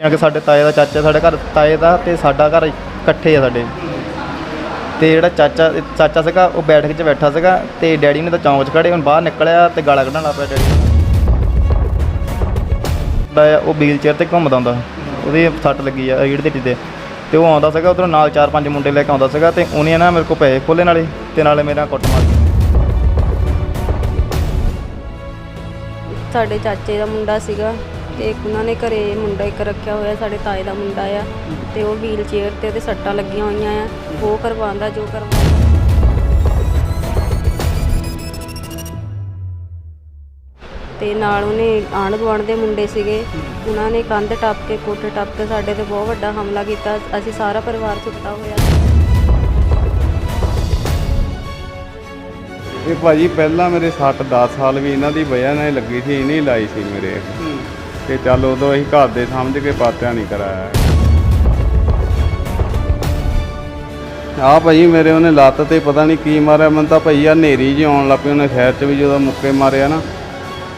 ਕਿ ਸਾਡੇ ਤਾਏ ਦਾ ਚਾਚਾ ਸਾਡੇ ਘਰ, ਤਾਏ ਦਾ ਤੇ ਸਾਡਾ ਘਰ ਇਕੱਠੇ ਆ ਸਾਡੇ। ਤੇ ਜਿਹੜਾ ਚਾਚਾ ਚਾਚਾ ਸੀਗਾ, ਉਹ ਬੈਠਕ 'ਚ ਬੈਠਾ ਸੀਗਾ ਤੇ ਡੈਡੀ ਨੇ ਤਾਂ ਚੌਂਕ 'ਚ ਖੜੇ, ਹੁਣ ਬਾਹਰ ਨਿਕਲਿਆ ਤੇ ਗਾਲਾਂ ਕੱਢਣ ਲੱਗ ਪਿਆ ਡੈਡੀ ਦਾ ਉਹ ਵੀਲ ਚੇਅਰ ਤੇ ਘੁੰਮਦਾ ਹੁੰਦਾ, ਉਹਦੀ ਸੱਟ ਲੱਗੀ ਆ ਰੀੜ ਦੇ ਟਿੱਡੇ। ਤੇ ਉਹ ਆਉਂਦਾ ਸੀਗਾ, ਉਧਰੋਂ ਨਾਲ ਚਾਰ ਪੰਜ ਮੁੰਡੇ ਲੈ ਕੇ ਆਉਂਦਾ ਸੀਗਾ ਤੇ ਉਹਨੇ ਨਾ ਮੇਰੇ ਕੋਲ ਪੈਸੇ ਖੋਲੇ ਨਾਲੇ ਤੇ ਨਾਲੇ ਮੇਰਾ ਕੁੱਟ ਮਾਰ ਸਾਡੇ ਚਾਚੇ ਦਾ ਮੁੰਡਾ ਸੀਗਾ ਤੇ ਇੱਕ ਉਹਨਾਂ ਨੇ ਘਰੇ ਮੁੰਡਾ ਇੱਕ ਰੱਖਿਆ ਹੋਇਆ, ਸਾਡੇ ਤਾਏ ਦਾ ਮੁੰਡਾ ਆ ਤੇ ਉਹ ਵੀਲ ਚੇਅਰ ਤੇ ਉਹਦੇ ਸੱਟਾਂ ਲੱਗੀਆਂ ਹੋਈਆਂ ਆ। ਉਹ ਕਰਵਾਉਂਦਾ, ਜੋ ਕਰਵਾਉਂਦਾ। ਤੇ ਨਾਲ ਉਹਨੇ ਆਂਢ ਗੁਆਂਢ ਦੇ ਮੁੰਡੇ ਸੀਗੇ। ਉਹਨਾਂ ਨੇ ਕੰਧ ਟੱਪ ਕੇ ਕੋਠੇ ਟੱਪ ਕੇ ਸਾਡੇ ਤੇ ਬਹੁਤ ਵੱਡਾ ਹਮਲਾ ਕੀਤਾ। ਅਸੀਂ ਸਾਰਾ ਪਰਿਵਾਰ ਸੁੱਤਾ ਹੋਇਆ। ਇਹ ਭਾਜੀ, ਪਹਿਲਾਂ ਮੇਰੇ 7 10 ਸਾਲ ਵੀ ਇਹਨਾਂ ਦੀ ਵਜ੍ਹਾ ਨਾਲ ਲੱਗੀ ਸੀ ਇਹਨੇ ਲਾਈ ਸੀ ਮੇਰੇ। ਤੇ ਚੱਲ ਉਦੋਂ ਅਸੀਂ ਘਰ ਦੇ ਸਮਝ ਕੇ ਪਾਤਿਆ ਨਹੀਂ ਕਰਾਇਆ। ਆ ਭਾਜੀ ਮੇਰੇ ਉਹਨੇ ਲੱਤ ਤੇ ਪਤਾ ਨਹੀਂ ਕੀ ਮਾਰਿਆ ਮੈਨੂੰ ਤਾਂ ਭਾਈ ਆ ਨੇਰੀ ਜਿਹੀ ਆਉਣ ਲੱਗ ਪਈ ਉਹਨੇ ਸ਼ਹਿਰ 'ਚ ਵੀ ਜਦੋਂ ਮੁੱਕੇ ਮਾਰਿਆ ਨਾ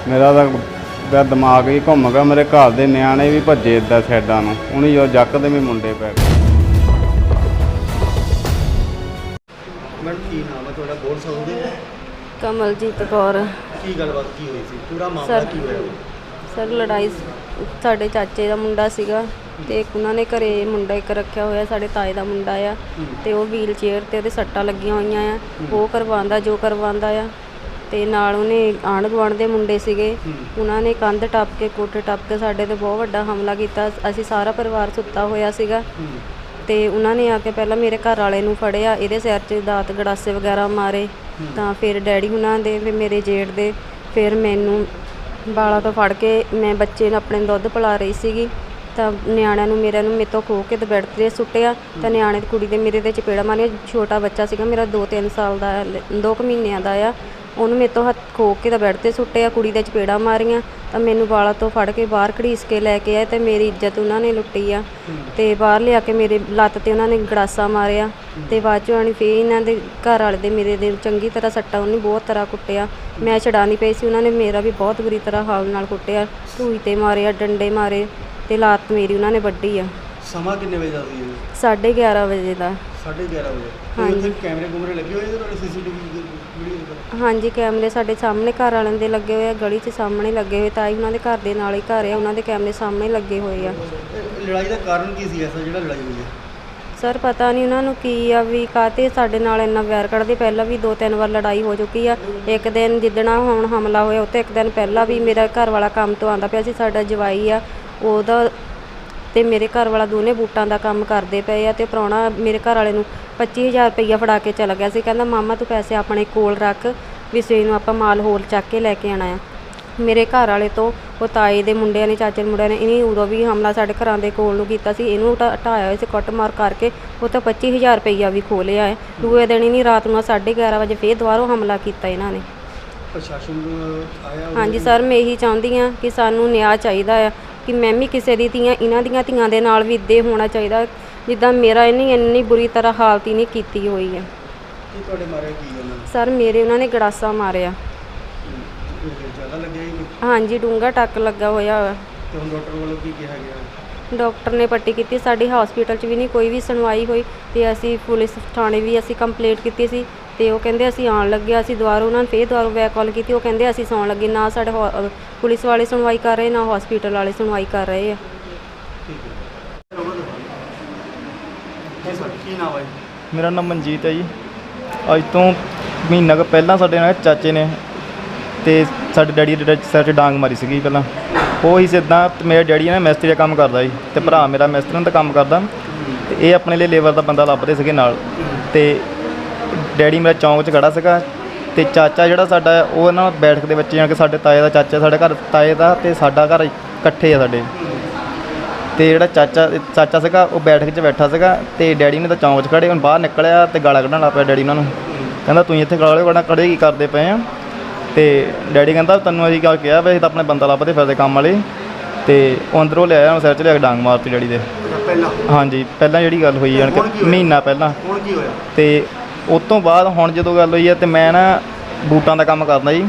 ਮੇਰਾ ਤਾਂ ਮੇਰਾ ਦਿਮਾਗ ਹੀ ਘੁੰਮ ਗਿਆ ਮੇਰੇ ਘਰ ਦੇ ਨਿਆਣੇ ਵੀ ਭੱਜੇ ਇਦਾਂ ਸਾਈਡਾਂ ਨੂੰ ਉਹਨੇ ਜੋ ਜੱਕ ਦੇ ਵੀ ਮੁੰਡੇ ਪੈ ਗਏ। ਮੈਡਮ ਕੀ ਨਾਮ ਹੈ ਤੁਹਾਡਾ? ਬੋਲ ਸਕਦੇ ਹੋ? ਕਮਲਜੀਤ ਕੌਰ। ਕੀ ਗੱਲਬਾਤ ਕੀ ਹੋਈ ਸੀ? ਪੂਰਾ ਮਾਮਲਾ ਸਰ ਕੀ ਹੋਇਆ? ਸਰ ਲੜਾਈ ਸਾਡੇ ਚਾਚੇ ਦਾ ਮੁੰਡਾ ਸੀਗਾ ਤੇ ਇੱਕ ਉਹਨਾਂ ਨੇ ਘਰੇ ਮੁੰਡਾ ਇੱਕ ਰੱਖਿਆ ਹੋਇਆ, ਸਾਡੇ ਤਾਏ ਦਾ ਮੁੰਡਾ ਆ ਤੇ ਉਹ ਵੀਲ ਚੇਅਰ ਤੇ ਉਹਦੇ ਸੱਟਾਂ ਲੱਗੀਆਂ ਹੋਈਆਂ ਆ, ਉਹ ਕਰਵਾਉਂਦਾ, ਜੋ ਕਰਵਾਉਂਦਾ ਆ ਤੇ ਨਾਲ ਉਹਨੇ ਆਂਢ ਗੁਆਂਢ ਦੇ ਮੁੰਡੇ ਸੀਗੇ, ਉਹਨਾਂ ਨੇ ਕੰਧ ਟੱਪ ਕੇ ਕੋਠੇ ਟੱਪ ਕੇ ਸਾਡੇ ਤੇ ਬਹੁਤ ਵੱਡਾ ਹਮਲਾ ਕੀਤਾ, ਅਸੀਂ ਸਾਰਾ ਪਰਿਵਾਰ ਸੁੱਤਾ ਹੋਇਆ ਸੀਗਾ ਤੇ ਉਹਨਾਂ ਨੇ ਆ ਕੇ ਪਹਿਲਾਂ ਮੇਰੇ ਘਰ ਵਾਲੇ ਨੂੰ ਫੜਿਆ, ਇਹਦੇ ਸਿਰ 'ਚ ਦਾਤ ਗੜਾਸੇ ਵਗੈਰਾ ਮਾਰੇ ਤਾਂ ਫਿਰ ਡੈਡੀ ਉਹਨਾਂ ਦੇ, ਫਿਰ ਮੇਰੇ ਜੇਠ ਦੇ, ਫਿਰ ਮੈਨੂੰ ਬਾਲਾਂ ਤੋਂ ਫੜ ਕੇ ਮੈਂ ਬੱਚੇ ਨੂੰ ਆਪਣੇ ਦੁੱਧ ਪਿਲਾ ਰਹੀ ਸੀਗੀ, ਤਾਂ ਨਿਆਣਿਆਂ ਨੂੰ ਮੇਰਿਆਂ ਨੂੰ ਮੇਰੇ ਤੋਂ ਖੋ ਕੇ ਤੇ ਬੈੱਡ ਤੇ ਸੁੱਟਿਆ, ਤਾਂ ਨਿਆਣੇ ਦੀ ਕੁੜੀ ਦੇ ਮੇਰੇ ਤੇ ਚਪੇੜਾ ਮਾਰਿਆ, ਛੋਟਾ ਬੱਚਾ ਸੀਗਾ ਮੇਰਾ 2-3 ਸਾਲ ਦਾ 2 ਕੁ ਮਹੀਨਿਆਂ ਦਾ ਆ ਉਹਨੂੰ ਮੇਰੇ ਤੋਂ ਹੱਥ ਖੋ ਕੇ ਤਾਂ ਬੈੱਡ ਤੇ ਸੁੱਟਿਆ, ਕੁੜੀ ਦੇ ਚਪੇੜਾ ਮਾਰੀਆਂ, ਤਾਂ ਮੈਨੂੰ ਵਾਲਾਂ ਤੋਂ ਫੜ ਕੇ ਬਾਹਰ ਘੜੀਸ ਕੇ ਲੈ ਕੇ ਆਏ ਤੇ ਮੇਰੀ ਇੱਜ਼ਤ ਉਹਨਾਂ ਨੇ ਲੁੱਟੀ ਆ। ਤੇ ਬਾਹਰ ਲਿਆ ਕੇ ਮੇਰੇ ਲੱਤ ਤੇ ਉਹਨਾਂ ਨੇ ਗੜਾਸਾ ਮਾਰਿਆ ਤੇ ਬਾਅਦ ਚੋਂ ਆਣੀ ਫੇਰ ਇਹਨਾਂ ਦੇ ਘਰ ਵਾਲੇ ਦੇ ਮੇਰੇ ਦੇ ਚੰਗੀ ਤਰ੍ਹਾਂ ਸੱਟਾ ਉਹਨੇ ਬਹੁਤ ਤਰ੍ਹਾਂ ਕੁੱਟਿਆ। ਮੈਂ ਛਡਾ ਨਹੀਂ ਪਈ ਸੀ, ਉਹਨਾਂ ਨੇ ਮੇਰਾ ਵੀ ਬਹੁਤ ਬੁਰੀ ਤਰ੍ਹਾਂ ਹਾਲ ਨਾਲ ਕੁੱਟਿਆ, ਧੂਈ ਤੇ ਮਾਰਿਆ ਡੰਡੇ ਮਾਰੇ ਤੇ ਲੱਤ ਮੇਰੀ ਉਹਨਾਂ ਨੇ ਵੱਢੀ ਆ। ਸਮਾਂ ਕਿੰਨੇ ਵਜੇ ਦਾ ਸੀ? ਇਹ 11:30 ਵਜੇ ਦਾ। 11:30 ਵਜੇ। ਹਾਂਜੀ। ਕੈਮਰੇ ਕੁਮਰੇ ਲੱਗੇ ਹੋਏ ਨੇ ਤੁਹਾਡੇ ਸੀਸੀਟੀਵੀ ਵੀਡੀਓ ਦੇ ਹਾਂਜੀ ਕੈਮਰੇ ਸਾਡੇ ਸਾਹਮਣੇ ਘਰ ਵਾਲਿਆਂ ਦੇ ਲੱਗੇ ਹੋਏ ਆ ਗਲੀ 'ਚ ਸਾਹਮਣੇ ਲੱਗੇ ਹੋਏ ਤਾਂ ਹੀ ਉਹਨਾਂ ਦੇ ਘਰ ਦੇ ਨਾਲ ਹੀ ਘਰ ਆ ਉਹਨਾਂ ਦੇ ਕੈਮਰੇ ਸਾਹਮਣੇ ਲੱਗੇ ਹੋਏ ਆ। ਇਹ ਲੜਾਈ ਦਾ ਕਾਰਨ ਕੀ ਸੀ ਐਸਾ ਜਿਹੜਾ ਲੜਾਈ ਹੋਈ ਹੈ ਸਰ ਪਤਾ ਨਹੀਂ ਉਹਨਾਂ ਨੂੰ ਕੀ ਆ ਵੀ ਕਾਤੇ ਸਾਡੇ ਨਾਲ ਇੰਨਾ ਵੈਰ ਕੱਢਦੇ ਪਹਿਲਾਂ ਵੀ ਦੋ ਤਿੰਨ ਵਾਰ ਲੜਾਈ ਹੋ ਚੁੱਕੀ ਆ। ਇੱਕ ਦਿਨ ਜਿੱਦਣਾ ਹੁਣ ਹਮਲਾ ਹੋਇਆ ਉੱਤੇ ਇੱਕ ਦਿਨ ਪਹਿਲਾਂ ਵੀ ਮੇਰਾ ਘਰ ਵਾਲਾ ਕੰਮ ਤੋਂ ਆਂਦਾ ਪਿਆ ਸੀ ਸਾਡਾ ਜਵਾਈ ਆ ਉਹਦਾ ਤੇ ਮੇਰੇ ਘਰ ਵਾਲਾ ਦੋਨੇ ਬੂਟਾਂ ਦਾ ਕੰਮ ਕਰਦੇ ਪਏ ਆ ਤੇ ਪ੍ਰਾਹੁਣਾ ਮੇਰੇ ਘਰ ਵਾਲੇ ਨੂੰ 25000 ਰੁਪਈਆ ਫੜਾ ਕੇ ਚਲਾ ਗਿਆ ਸੀ। ਕਹਿੰਦਾ ਮਾਮਾ ਤੂੰ ਪੈਸੇ ਆਪਣੇ ਕੋਲ ਰੱਖ ਵੀ ਸਵੇਰ ਨੂੰ ਆਪਾਂ ਮਾਲ ਹੋਰ ਚੱਕ ਕੇ ਲੈ ਕੇ ਆਣਾ ਆ। ਮੇਰੇ ਘਰ ਵਾਲੇ ਤੋਂ ਉਹ ਤਾਏ ਦੇ ਮੁੰਡਿਆਂ ਨੇ ਚਾਚੇ ਦੇ ਮੁੰਡਿਆਂ ਨੇ ਇਹਨੇ ਉਦੋਂ ਵੀ ਹਮਲਾ ਸਾਡੇ ਘਰਾਂ ਦੇ ਕੋਲ ਨੂੰ ਕੀਤਾ ਸੀ। ਇਹਨੂੰ ਢਾਇਆ ਹੋਇਆ ਸੀ ਕੁੱਟਮਾਰ ਕਰਕੇ ਉਹ ਤਾਂ 25000 ਰੁਪਈਆ ਵੀ ਖੋਹ ਲਿਆ ਹੈ। ਦੂਏ ਦਿਨ ਹੀ ਨਹੀਂ ਰਾਤ ਨੂੰ 11:30 ਵਜੇ ਫੇਰ ਦੁਬਾਰਾ ਹਮਲਾ ਕੀਤਾ ਇਹਨਾਂ ਨੇ। ਪ੍ਰਸ਼ਾਸਨ ਆਇਆ ਹਾਂਜੀ ਸਰ ਮੈਂ ਇਹੀ ਚਾਹੁੰਦੀ ਆ ਕਿ ਸਾਨੂੰ ਨਿਆਂ ਚਾਹੀਦਾ ਆ। ਕਿ ਮੈਂ ਵੀ ਕਿਸੇ ਦੀ ਧੀਆਂ ਇਹਨਾਂ ਦੀਆਂ ਧੀਆਂ ਦੇ ਨਾਲ ਵੀ ਇੱਦੇ ਹੋਣਾ ਚਾਹੀਦਾ। ਜਿੱਦਾਂ ਮੇਰਾ ਇਹਨੇ ਇੰਨੀ ਬੁਰੀ ਤਰ੍ਹਾਂ ਹਾਲਤ ਹੀ ਨਹੀਂ ਕੀਤੀ ਹੋਈ ਆ ਕੀ ਤੁਹਾਡੇ ਮਾਰਿਆ ਕੀ ਉਹਨਾਂ ਨੇ ਸਰ ਮੇਰੇ ਉਹਨਾਂ ਨੇ ਗੜਾਸਾ ਮਾਰਿਆ। ਜ਼ਿਆਦਾ ਲੱਗਿਆ ਹਾਂਜੀ ਡੂੰਘਾ ਟੱਕ ਲੱਗਾ ਹੋਇਆ ਵਾ। ਤੇ ਹੁਣ ਡਾਕਟਰ ਵੱਲੋਂ ਕੀ ਕਿਹਾ ਗਿਆ? ਡਾਕਟਰ ਨੇ ਪੱਟੀ ਕੀਤੀ ਸਾਡੀ ਹਸਪੀਟਲ 'ਚ ਵੀ ਨਹੀਂ ਕੋਈ ਵੀ ਸੁਣਵਾਈ ਹੋਈ ਤੇ ਅਸੀਂ ਪੁਲਿਸ ਥਾਣੇ ਵੀ ਅਸੀਂ ਕੰਪਲੇਂਟ ਕੀਤੀ ਸੀ। ਤੇ ਉਹ ਕਹਿੰਦੇ ਅਸੀਂ ਆਉਣ ਲੱਗੇ ਅਸੀਂ ਦੁਬਾਰਾ ਉਹਨਾਂ ਨੂੰ ਫੇਰ ਦੁਬਾਰਾ ਬੈਕ ਕਾਲ ਕੀਤੀ ਉਹ ਕਹਿੰਦੇ ਅਸੀਂ ਸੌਣ ਲੱਗੇ ਨਾ ਸਾਡੇ ਹੋ- ਅਹ ਪੁਲਿਸ ਵਾਲੇ ਸੁਣਵਾਈ ਕਰ ਰਹੇ ਨਾ ਹਸਪੀਟਲ ਵਾਲੇ ਸੁਣਵਾਈ ਕਰ ਰਹੇ ਆ। ਠੀਕ ਹੈ ਜੀ ਸਰ ਕੀ ਨਾਮ ਹੈ ਮੇਰਾ ਨਾਮ ਮਨਜੀਤ ਹੈ ਜੀ। ਅੱਜ ਤੋਂ ਮਹੀਨਾ ਕੁ ਪਹਿਲਾਂ ਸਾਡੇ ਨਾਲ ਚਾਚੇ ਨੇ ਤੇ ਸਾਡੇ ਡੈਡੀ ਦੇ ਸਿਰ 'ਚ ਡਾਂਗ ਮਾਰੀ ਸੀਗੀ ਪਹਿਲਾਂ। ਉਹ ਹੀ ਸਿੱਧਾ ਤੇ ਮੇਰੇ ਡੈਡੀ ਨੇ ਮਿਸਤਰੀ ਦਾ ਕੰਮ ਕਰਦਾ ਜੀ ਤੇ ਭਰਾ ਮੇਰਾ ਮਿਸਤਰੀ ਦਾ ਕੰਮ ਕਰਦਾ। ਤੇ ਇਹ ਆਪਣੇ ਲਈ ਲੇਬਰ ਦਾ ਬੰਦਾ ਲੱਭਦੇ ਸੀਗੇ ਨਾਲ। ਤੇ ਡੈਡੀ ਮੇਰਾ ਚੌਂਕ 'ਚ ਖੜਾ ਸੀਗਾ ਤੇ ਚਾਚਾ ਜਿਹੜਾ ਸਾਡਾ ਉਹ ਨਾ ਬੈਠਕ ਦੇ ਵਿੱਚ ਜਾਣ ਕੇ ਸਾਡੇ ਤਾਏ ਦਾ ਚਾਚਾ ਸਾਡੇ ਘਰ ਤਾਏ ਦਾ ਤੇ ਸਾਡਾ ਘਰ ਇਕੱਠੇ ਆ ਸਾਡੇ। ਤੇ ਜਿਹੜਾ ਚਾਚਾ ਚਾਚਾ ਸੀਗਾ ਉਹ ਬੈਠਕ 'ਚ ਬੈਠਾ ਸੀਗਾ ਤੇ ਡੈਡੀ ਨੇ ਤਾਂ ਚੌਂਕ 'ਚ ਖੜੇ ਹੁਣ ਬਾਹਰ ਨਿਕਲਿਆ ਤੇ ਗਾਲਾਂ ਕੱਢਣ ਲੱਗ ਪਿਆ ਡੈਡੀ ਉਹਨਾਂ ਨੂੰ। ਕਹਿੰਦਾ ਤੁਸੀਂ ਇੱਥੇ ਗਾਲਾਂ ਕੱਢ ਖੜੇ ਕੀ ਕਰਦੇ ਪਏ ਆ? ਤੇ ਡੈਡੀ ਕਹਿੰਦਾ ਤੈਨੂੰ ਅਸੀਂ ਗੱਲ ਕਿਹਾ ਵੀ ਅਸੀਂ ਤਾਂ ਆਪਣੇ ਬੰਦਾ ਲੱਭਦੇ ਫਿਰਦੇ ਕੰਮ ਵਾਲੇ। ਤੇ ਉਹ ਅੰਦਰੋਂ ਲਿਆਇਆ ਉਹ ਸਿਰ 'ਚ ਲਿਆ ਕੇ ਡਾਂਗ ਮਾਰਤੀ ਡੈਡੀ ਦੇ। ਪਹਿਲਾਂ? ਹਾਂਜੀ ਪਹਿਲਾਂ ਜਿਹੜੀ ਗੱਲ ਹੋਈ ਹੋਇਆ? ਮਹੀਨਾ ਪਹਿਲਾਂ। ਹੁਣ ਕੀ ਹੋਇਆ? ਤੇ ਉਸ ਤੋਂ ਬਾਅਦ ਹੁਣ ਜਦੋਂ ਗੱਲ ਹੋਈ ਹੈ ਤੇ ਮੈਂ ਨਾ ਬੂਟਾਂ ਦਾ ਕੰਮ ਕਰਦਾ ਜੀ।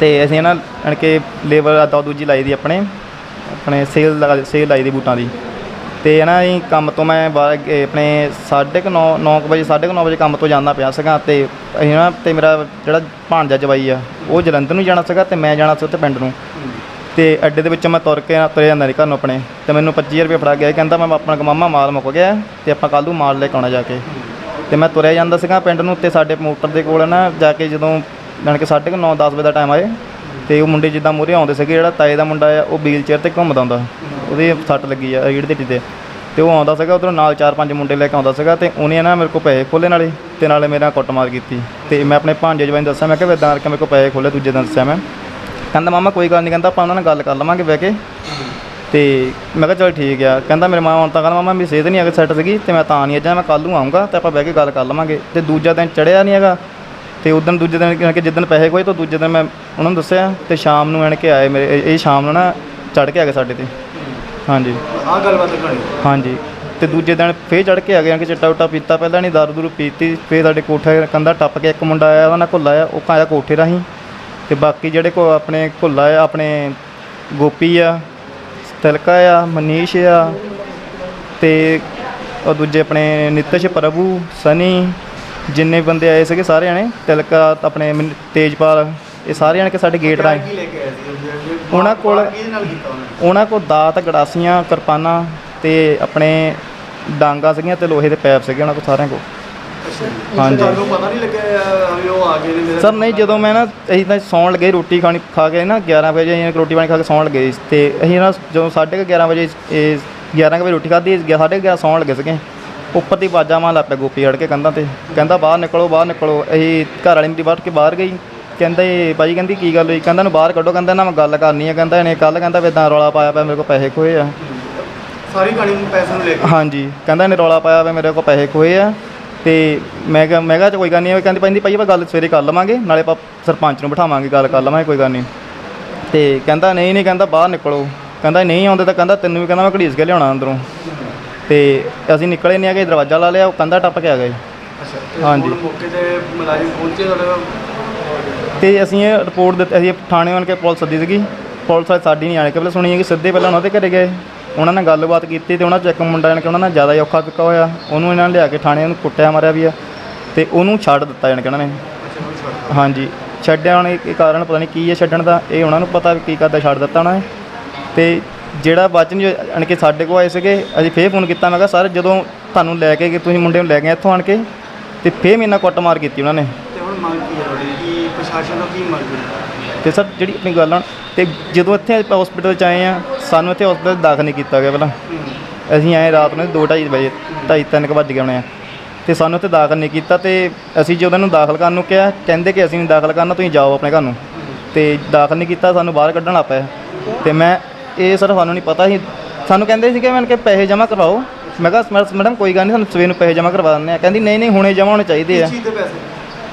ਤੇ ਅਸੀਂ ਨਾ ਜਾਣੀ ਕੇ ਲੇਬਰ ਦਾ ਦੂਜੀ ਲਾਈ ਦੀ ਆਪਣੇ ਆਪਣੇ ਸੇਲ ਲਗਾ ਸੇਲ ਲਾਈ ਦੀ ਬੂਟਾਂ ਦੀ। ਤੇ ਨਾ ਜੀ ਕੰਮ ਤੋਂ ਮੈਂ ਬਾਹਰ ਗਏ ਆਪਣੇ 9:30 9 ਵਜੇ 9:30 ਵਜੇ ਕੰਮ ਤੋਂ ਜਾਂਦਾ ਪਿਆ ਸੀਗਾ ਤੇ ਅਸੀਂ ਨਾ ਤੇ ਮੇਰਾ ਜਿਹੜਾ ਭਾਣਜਾ ਜਵਾਈ ਆ, ਉਹ ਜਲੰਧਰ ਨੂੰ ਜਾਣਾ ਸੀਗਾ ਤੇ ਮੈਂ ਜਾਣਾ ਸੀ ਉੱਥੇ ਪਿੰਡ ਨੂੰ। ਤੇ ਅੱਡੇ ਦੇ ਵਿੱਚੋਂ ਮੈਂ ਤੁਰ ਕੇ ਤੁਰ ਜਾਂਦਾ ਸੀ ਘਰ ਨੂੰ ਆਪਣੇ। ਤੇ ਮੈਨੂੰ 25000 ਰੁਪਏ ਫੜਾ ਗਿਆ ਕਹਿੰਦਾ ਮੈਂ ਆਪਣਾ ਮਾਮਾ ਮਾਲ ਮੁੱਕ ਗਿਆ ਤੇ ਆਪਾਂ ਕੱਲ੍ਹ ਨੂੰ ਮਾਲ ਲੈ ਕੇ ਆਉਣਾ ਜਾ ਕੇ। ਤੇ ਮੈਂ ਤੁਰਿਆ ਜਾਂਦਾ ਸੀਗਾ ਪਿੰਡ ਨੂੰ ਤੇ ਸਾਡੇ ਮੋਟਰ ਦੇ ਕੋਲ ਨਾ ਜਾ ਕੇ ਜਦੋਂ ਜਾਣੀ ਕਿ 9:30 10 ਵਜੇ ਦਾ ਟਾਈਮ ਆਏ ਤੇ ਉਹ ਮੁੰਡੇ ਜਿੱਦਾਂ ਮੂਹਰੇ ਆਉਂਦੇ ਸੀਗੇ, ਜਿਹੜਾ ਤਾਏ ਦਾ ਮੁੰਡਾ ਆ, ਉਹ ਵੀਲ ਚੇਅਰ ਤੇ ਘੁੰਮਦਾ ਹੁੰਦਾ। ਉਹਦੇ ਸੱਟ ਲੱਗੀ ਆ ਰੀੜ ਦੇ ਟਿੱਤੇ ਤੇ ਉਹ ਆਉਂਦਾ ਸੀਗਾ, ਉਧਰੋਂ ਨਾਲ ਚਾਰ ਪੰਜ ਮੁੰਡੇ ਲੈ ਕੇ ਆਉਂਦਾ ਸੀਗਾ ਤੇ ਉਹਨੇ ਨਾ ਮੇਰੇ ਕੋਲ ਪੈਸੇ ਖੋਲੇ ਨਾਲੇ ਤੇ ਨਾਲੇ ਮੇਰੇ ਨਾਲ ਕੁੱਟਮਾਰ ਕੀਤੀ। ਤੇ ਮੈਂ ਆਪਣੇ ਭਾਂਜੇ ਜਵਾਈ ਨੂੰ ਦੱਸਿਆ, ਮੈਂ ਕਿਹਾ ਇਦਾਂ ਕਰਕੇ ਮੇਰੇ ਕੋਲ ਪੈਸੇ ਖੋਲੇ ਦੂਜੇ ਦਿਨ ਦੱਸਿਆ ਮੈਂ। ਕਹਿੰਦਾ, ਮਾਮਾ, ਕੋਈ ਗੱਲ ਨਹੀਂ ਕਹਿੰਦਾ, ਆਪਾਂ ਉਹਨਾਂ ਨਾਲ ਗੱਲ ਕਰ ਲਵਾਂਗੇ ਬਹਿ ਕੇ। ਤੇ ਮੈਂ ਕਿਹਾ ਚਲ ਠੀਕ ਆ। ਕਹਿੰਦਾ ਮੇਰੇ ਮਾਂ ਹੁਣ ਤਾਂ ਕਹਿੰਦਾ ਮਾਮਾ ਮੇਰੀ ਸਿਹਤ ਨਹੀਂ ਅਗਰ ਸੈੱਟ ਸੀਗੀ ਤੇ ਮੈਂ ਤਾਂ ਨਹੀਂ ਅੱਜ ਮੈਂ ਕੱਲ ਨੂੰ ਆਉਂਗਾ ਤੇ ਆਪਾਂ ਬਹਿ ਕੇ ਗੱਲ ਕਰ ਲਵਾਂਗੇ। ਤੇ ਦੂਜਾ ਦਿਨ ਚੜਿਆ ਨਹੀਂ ਹੈਗਾ ਤੇ ਉਦੋਂ ਦੂਜੇ ਦਿਨ ਕਿ ਜਿੱਦਣ ਪੈਸੇ ਕੋਈ ਤਾਂ ਦੂਜੇ ਦਿਨ ਮੈਂ ਉਹਨਾਂ ਨੂੰ ਦੱਸਿਆ ਤੇ ਸ਼ਾਮ ਨੂੰ ਆਣ ਕੇ ਆਏ ਮੇਰੇ। ਇਹ- ਸ਼ਾਮ ਨੂੰ ਨਾ ਚੜ ਕੇ ਆ ਗਏ ਸਾਡੇ ਤੇ। ਹਾਂਜੀ। ਆਹ ਗੱਲਬਾਤ ਕਹਾਣੀ ਹਾਂਜੀ। ਤੇ ਦੂਜੇ ਦਿਨ ਫੇਰ ਚੜ ਕੇ ਆ ਗਏ ਕਿ ਚਿੱਟਾ ਉਟਾ ਪੀਤਾ ਪਹਿਲਾਂ ਨਹੀਂ ਦਾਰੂ ਦੂਰੂ ਪੀਤੀ ਫੇਰ ਸਾਡੇ ਕੋਠੇ ਕੰਧਾ ਟੱਪ ਕੇ ਇੱਕ ਮੁੰਡਾ ਆਇਆ ਉਹਨਾਂ ਘੁੱਲਾ ਆ ਉਹ ਆਇਆ ਕੋਠੇ ਰਾਹੀਂ। ਤੇ ਬਾਕੀ ਜਿਹੜੇ ਕੋ ਆਪਣੇ ਘੁੱਲਾ ਆ ਆਪਣੇ ਗੋਪੀ ਆ ਤਿਲਕਾ ਆ ਮਨੀਸ਼ ਆ ਤੇ ਉਹ ਦੂਜੇ ਆਪਣੇ ਨਿਤਿਸ਼ ਪ੍ਰਭੂ ਸਨੀ ਜਿੰਨੇ ਬੰਦੇ ਆਏ ਸੀਗੇ ਸਾਰੇ ਜਣੇ ਤਿਲਕਾ ਆਪਣੇ ਮਨ- ਤੇਜਪਾਲ ਇਹ ਸਾਰੇ ਜਣੇ ਕਿ ਸਾਡੇ ਗੇਟ ਰਾਹੀਂ। ਲੈ ਕੇ ਆਏ ਸੀ ਉਹਨਾਂ ਕੋਲ- ਕਿਹਦੇ ਨਾਲ ਕੀਤਾ ਉਹਨੇ ਉਹਨਾਂ ਕੋਲ ਦਾਤ ਗੜਾਸੀਆਂ ਕਿਰਪਾਨਾਂ ਤੇ ਆਪਣੇ ਡਾਂਗਾ ਸੀਗੀਆਂ ਤੇ ਲੋਹੇ ਦੇ ਪੈਪ ਸੀਗੇ ਉਹਨਾਂ ਕੋਲ ਸਾਰਿਆਂ ਕੋਲ। ਹਾਂਜੀ। ਤੁਹਾਨੂੰ ਪਤਾ ਨਹੀਂ ਲੱਗਿਆ ਵੀ ਉਹ ਆ ਗਏ ਨੇ ਮੇਰੇ ਸਰ ਨਹੀਂ ਜਦੋਂ ਮੈਂ ਨਾ ਅਸੀਂ ਤਾਂ ਸੌਣ ਲੱਗੇ ਰੋਟੀ ਖਾਣੀ ਖਾ ਕੇ ਨਾ 11 ਵਜੇ ਅਸੀਂ ਰੋਟੀ ਪਾਣੀ ਖਾ ਕੇ ਸੌਣ ਲੱਗੇ ਸੀ। ਤੇ ਅਸੀਂ ਨਾ ਜਦੋਂ 11:30 ਵਜੇ ਇਹ 11 ਕੁ ਵਜੇ ਰੋਟੀ ਖਾਧੀ 11:30 ਸੌਣ ਲੱਗੇ ਸੀਗੇ। ਉੱਪਰ ਦੀ ਬਾਜਾ ਮਾਰ ਲੱਗ ਪਿਆ ਗੋਪੀ ਹੜ ਕੇ ਕੰਧਾਂ ਤੇ। ਕਹਿੰਦਾ ਬਾਹਰ ਨਿਕਲੋ ਬਾਹਰ ਨਿਕਲੋ। ਅਸੀਂ ਘਰ ਵਾਲੀ ਮੇਰੀ ਬਾਹਰ ਕੇ ਬਾਹਰ ਗਈ। ਕਹਿੰਦੇ ਭਾਜੀ ਕਹਿੰਦੀ ਕੀ ਗੱਲ ਹੋਈ? ਕਹਿੰਦਾ ਨੂੰ ਬਾਹਰ ਕੱਢੋ। ਕਹਿੰਦਾ ਨਾ ਮੈਂ ਗੱਲ ਕਰਨੀ ਆ। ਕਹਿੰਦਾ ਇਹਨੇ ਕੱਲ ਕਹਿੰਦਾ ਵੀ ਇਦਾਂ ਰੌਲਾ ਪਾਇਆ ਪਿਆ ਮੇਰੇ ਕੋਲ ਪੈਸੇ ਖੋਏ ਆ। ਸਾਰੀ ਕਹਾਣੀ ਨੂੰ ਪੈਸੇ ਨੂੰ ਲੈ ਕੇ? ਹਾਂਜੀ। ਕਹਿੰਦਾ ਇਹਨੇ ਰੌਲਾ ਪਾਇਆ ਵਾ ਮੇਰੇ ਕੋਲ ਪੈਸੇ ਖੋਏ ਆ। ਤੇ ਮੈਂ ਕਿਹਾ ਮੈਂ ਕਿਹਾ ਚ ਕੋਈ ਗੱਲ ਨਹੀਂ ਕਹਿੰਦੀ ਪੈਂਦੀ ਭਾਈ ਆਪਾਂ ਗੱਲ ਸਵੇਰੇ ਕਰ ਲਵਾਂਗੇ ਨਾਲੇ ਆਪਾਂ ਸਰਪੰਚ ਨੂੰ ਬਿਠਾਵਾਂਗੇ ਗੱਲ ਕਰ ਲਵਾਂਗੇ ਕੋਈ ਗੱਲ ਨਹੀਂ ਤੇ ਕਹਿੰਦਾ ਨਹੀਂ ਨਹੀਂ ਕਹਿੰਦਾ ਬਾਹਰ ਨਿਕਲੋ। ਕਹਿੰਦਾ ਨਹੀਂ ਆਉਂਦੇ ਤਾਂ ਕਹਿੰਦਾ ਤੈਨੂੰ ਵੀ ਕਹਿੰਦਾ ਮੈਂ ਘੜੀਸ ਕੇ ਲਿਆਉਣਾ ਅੰਦਰੋਂ। ਤੇ ਅਸੀਂ ਨਿਕਲੇ ਨਹੀਂ ਹੈਗੇ ਦਰਵਾਜ਼ਾ ਲਾ ਲਿਆ ਉਹ ਕੰਧਾ ਟੱਪ ਕੇ ਆ ਗਏ। ਹਾਂਜੀ। ਮੌਕੇ ਤੇ ਮੁਲਾਜ਼ਮ ਪਹੁੰਚੇ ਤੁਹਾਡੇ ਕੋਲ? ਤੇ ਅਸੀਂ ਇਹ ਰਿਪੋਰਟ ਦਿੱਤੀ ਅਸੀਂ ਥਾਣੇ ਆਣ ਕੇ ਪੁਲਿਸ ਸੱਦੀ ਸੀਗੀ। ਪੁਲਿਸ ਵਾਲੇ ਸਾਡੀ ਨਹੀਂ ਆਣ ਕੇ ਪਹਿਲਾਂ ਸੁਣੀ ਹੈ ਕਿ ਸਿੱਧੇ ਪਹਿਲਾਂ ਉਹਨਾਂ ਦੇ ਘਰੇ ਗਏ। ਉਹਨਾਂ ਨਾਲ ਗੱਲਬਾਤ ਕੀਤੀ ਤੇ ਉਹਨਾਂ 'ਚ ਇੱਕ ਮੁੰਡਾ ਜਾਣੀ ਕਿ ਉਹਨਾਂ ਨਾਲ ਜ਼ਿਆਦਾ ਹੀ ਔਖਾ ਫਿੱਕਾ ਹੋਇਆ। ਉਹਨੂੰ ਇਹਨਾਂ ਨੇ ਲਿਆ ਕੇ ਥਾਣੇ ਉਹਨੂੰ ਕੁੱਟਿਆ ਮਾਰਿਆ ਵੀ ਆ ਤੇ ਉਹਨੂੰ ਛੱਡ ਦਿੱਤਾ ਜਾਣੀ ਕਿ ਉਹਨਾਂ ਨੇ। ਹਾਂਜੀ ਛੱਡਿਆ ਹੁਣ ਇਹ ਕਾਰਨ ਪਤਾ ਨਹੀਂ ਕੀ ਹੈ ਛੱਡਣ ਦਾ ਇਹ ਉਹਨਾਂ ਨੂੰ ਪਤਾ ਵੀ ਕੀ ਕਰਦਾ ਛੱਡ ਦਿੱਤਾ ਉਹਨਾਂ ਨੇ। ਤੇ ਜਿਹੜਾ ਬਚਨ ਜਾਣੀ ਕਿ ਸਾਡੇ ਕੋਲ ਆਏ ਸੀਗੇ ਅਸੀਂ ਫੇਰ ਫੋਨ ਕੀਤਾ ਮੈਂ ਕਿਹਾ ਸਰ ਜਦੋਂ ਤੁਹਾਨੂੰ ਲੈ ਕੇ ਗਏ ਤੁਸੀਂ ਮੁੰਡੇ ਨੂੰ ਲੈ ਗਏ ਇੱਥੋਂ ਆਣ ਕੇ? ਤੇ ਫੇਰ ਮੇਰੇ ਨਾਲ ਕੁੱਟਮਾਰ ਕੀਤੀ ਉਹਨਾਂ ਨੇ। ਤੇ ਹੁਣ ਮੰਗ ਕੀ ਹੈ ਤੁਹਾਡੀ? ਕੀ ਪ੍ਰਸ਼ਾਸਨ ਤੋਂ ਕੀ ਮੰਗ ਹੈ? ਤੇ ਸਰ ਜਿਹੜੀ ਆਪਣੀ ਗੱਲ ਆ ਤੇ ਜਦੋਂ ਇੱਥੇ ਹਸਪੀਟਲ ਚ ਆਏ ਆ ਸਾਨੂੰ ਇੱਥੇ ਹਸਪੀਟਲ ਦਾਖਲ ਨਹੀਂ ਕੀਤਾ ਗਿਆ ਪਹਿਲਾਂ। ਅਸੀਂ ਆਏ ਰਾਤ ਨੂੰ 2:30 ਵਜੇ 2:30 ਤਿੰਨ ਕੁ ਵੱਜ ਗਏ ਹੋਣੇ ਆ। ਤੇ ਸਾਨੂੰ ਇੱਥੇ ਦਾਖਲ ਨਹੀਂ ਕੀਤਾ ਤੇ ਅਸੀਂ ਜਦੋਂ ਇਹਨੂੰ ਦਾਖਲ ਕਰਨ ਨੂੰ ਕਿਹਾ ਕਹਿੰਦੇ ਕਿ ਅਸੀਂ ਨਹੀਂ ਦਾਖਲ ਕਰਨਾ ਤੁਸੀਂ ਜਾਓ ਆਪਣੇ ਘਰ ਨੂੰ। ਤੇ ਦਾਖਲ ਨਹੀਂ ਕੀਤਾ ਸਾਨੂੰ ਬਾਹਰ ਕੱਢਣ ਲੱਗ ਪਿਆ ਤੇ ਮੈਂ ਇਹ ਸਰ ਸਾਨੂੰ ਨਹੀਂ ਪਤਾ ਸੀ। ਸਾਨੂੰ ਕਹਿੰਦੇ ਸੀ ਕਿ ਮੈਂ ਕਿ ਪੈਸੇ ਜਮ੍ਹਾਂ ਕਰਵਾਓ। ਮੈਂ ਕਿਹਾ ਮੈਡ- ਮੈਡਮ ਕੋਈ ਗੱਲ ਨਹੀਂ ਸਾਨੂੰ ਸਵੇਰ ਨੂੰ ਪੈਸੇ ਜਮ੍ਹਾਂ ਕਰਵਾ ਦਿੰਦੇ ਆ। ਕਹਿੰਦੀ ਨਹੀਂ ਨਹੀਂ ਹੁਣੇ ਜਮ੍ਹਾਂ ਹੋਣੇ ਚਾਹੀਦੇ ਆ।